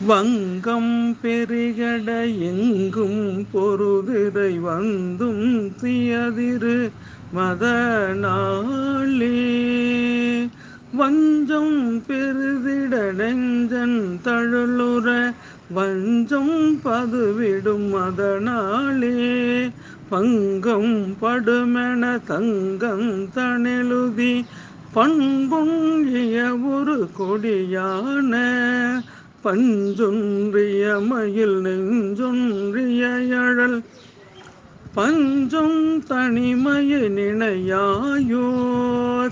வங்கம் பெருகட எங்கும் பொருதிரை வந்தும் தியதிரு மதனாளே வஞ்சம் பெருதிட நெஞ்சன் தழுலுற வஞ்சம் பதுவிடும் மதனாளே பங்கம் படுமென தங்கம் தணிலுதி பண்புங்கிய ஒரு கொடியான பஞ்சொன்றிய மயில் நெஞ்சொன்றிய அழல் பஞ்சம் தனிமய நினையாயோ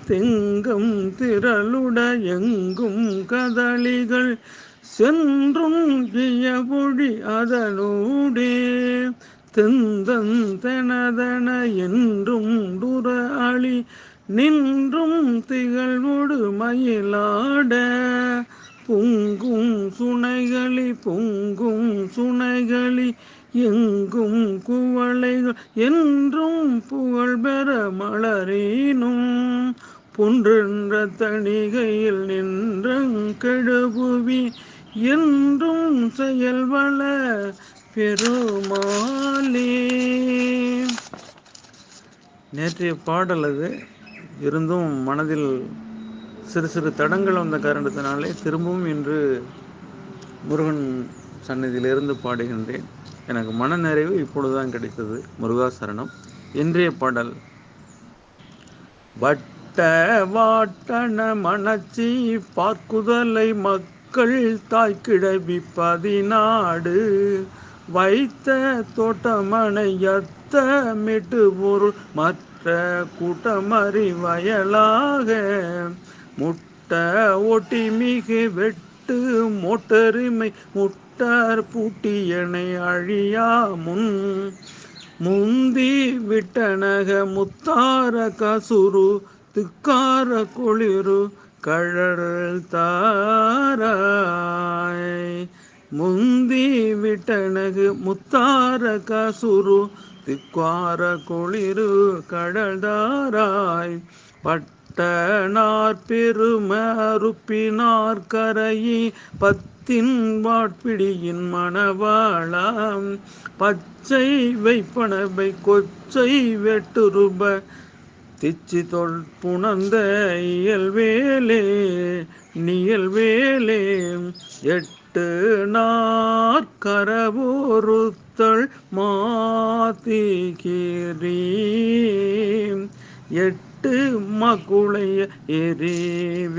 தெங்கும் திரளுட எங்கும் கதளிகள் சென்றும் இயபொழி அதனூடே தெந்தன் என்றும் துர அழி நின்றும் திகழ்வொடு மயிலாட பொங்கும் சுனைகளி பொங்கும் சுனைகளி எங்கும் குவளைகள் என்றும் புகழ் பெற மலரேனும். பொன்றென்ற தணிகையில் நின்றங்கெழுபுவி என்றும் செயல்வள பெருமாளே. நேற்றைய பாடல் அது. இருந்தும் மனதில் சிறு சிறு தடங்கள் வந்த காரணத்தினாலே திரும்பவும் இன்று முருகன் சன்னதியிலிருந்து பாடுகின்றேன். எனக்கு மன நிறைவு இப்பொழுதுதான் கிடைத்தது. முருகாசரணம் இன்றைய பாடல். வட்ட வாட்டன மணச்சி பார்க்குதலை மக்கள் தாய்க்கிழவி பதினாடு வைத்த தோட்டமனையத்த மிட்டு பொருள் மற்ற கூட்டமறி வயலாக. முட்ட ஓட்டி மிகு வெட்டு மோட்டருமை முட்டார் பூட்டியனை அழியா முன். முந்தி விட்டனக முத்தார கசுரு திக்கார குளிரு கழல் தாராய். முந்தி விட்டனகு முத்தார கசுரு திக்கார குளிரு கடல்தாராய் பட்டனார் பெருமறுப்பினார் கரையை பத்தின் வாட்பிடியின் மணவாளாம். பச்சை வைப்பனவை கொச்சை வெட்டுருப திச்சி தொல் புணர்ந்த இயல்வேலே நியல்வேலே எட்டு நாற்கரவோருத்தள் மாத்திகிரி எட்டு மகுளைய எரிவேலா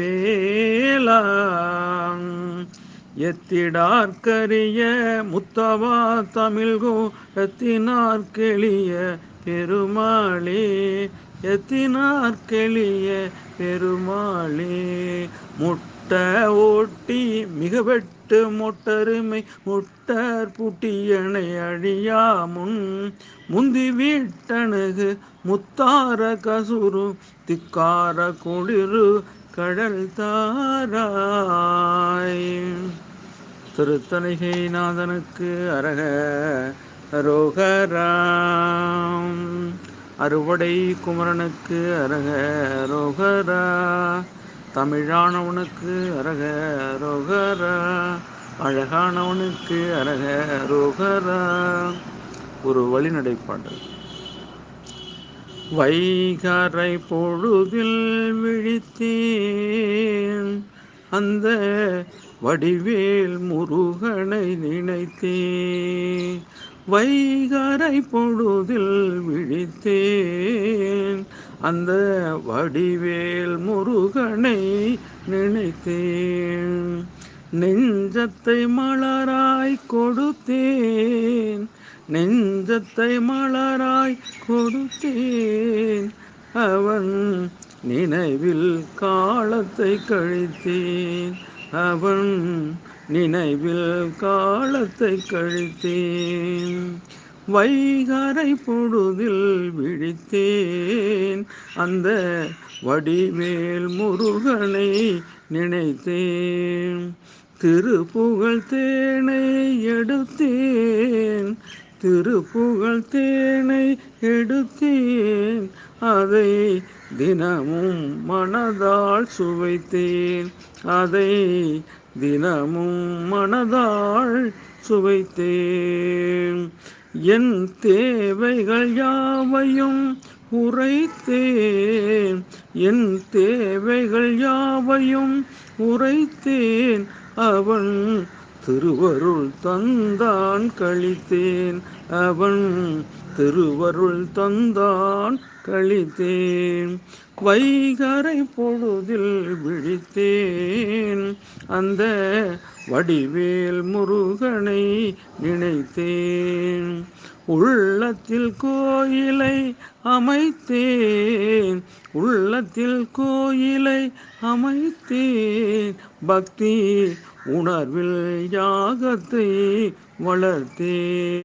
எத்திடார்கரிய முத்தவா தமிழ்கோ எத்தினார் கெளிய பெருமாளே எத்தினார் கெளிய பெருமாளே. முட்டை ஓட்டி மிக வெட்டி மொட்டருமை முட்டர் புட்டியனை அழியாமுன் முந்தி வீட்டணுகு முத்தார கசுரு திக்கார குளிரு கடல் தாராய். திருத்தணிகை நாதனுக்கு அரக ரோகராம் அறுவடை குமரனுக்கு அரக ரோகரா தமிழானவனுக்கு அரக ரோகரா அழகானவனுக்கு அரக ரோகரா. ஒரு வழிநடைப்பாடல் வைகரை பொழுதில் விழித்தேன் அந்த வடிவேல் முருகனை நினைத்தேன். வைகரை பொழுதில் விழித்தேன் அந்த வடிவேல் முருகனை நினைத்தேன். நெஞ்சத்தை மலராய் கொடுத்தேன். நெஞ்சத்தை மலராய் கொடுத்தேன். அவன் நினைவில் காலத்தை கழித்தேன். அவன் நினைவில் காலத்தை கழித்தேன். வைகரை பொழுதில் விழித்தேன். அந்த வடிவேல் முருகனை நினைத்தேன். திருப்புகழ் தேனை எடுத்தேன். திருப்புகழ் தேனை எடுத்தேன். அதை தினமும் மனதால் சுவைத்தேன். அதை தினமும் மனதால் சுவைத்தேன். என் தேவைகள் யாவையும் உரைத்தேன். என் தேவைகள் யாவையும் உரைத்தேன். அவன் திருவருள் தந்தான் கழித்தேன். அவன் திருவருள் தந்தான் கழித்தேன். வைகரை பொழுதில் விழித்தேன். அந்த வடிவேல் முருகனை நினைத்தேன். உள்ளத்தில் கோயிலை அமைத்தேன். உள்ளத்தில் கோயிலை அமைத்தேன். பக்தி உணர்வில் யாகத்தை வளர்த்தேன்.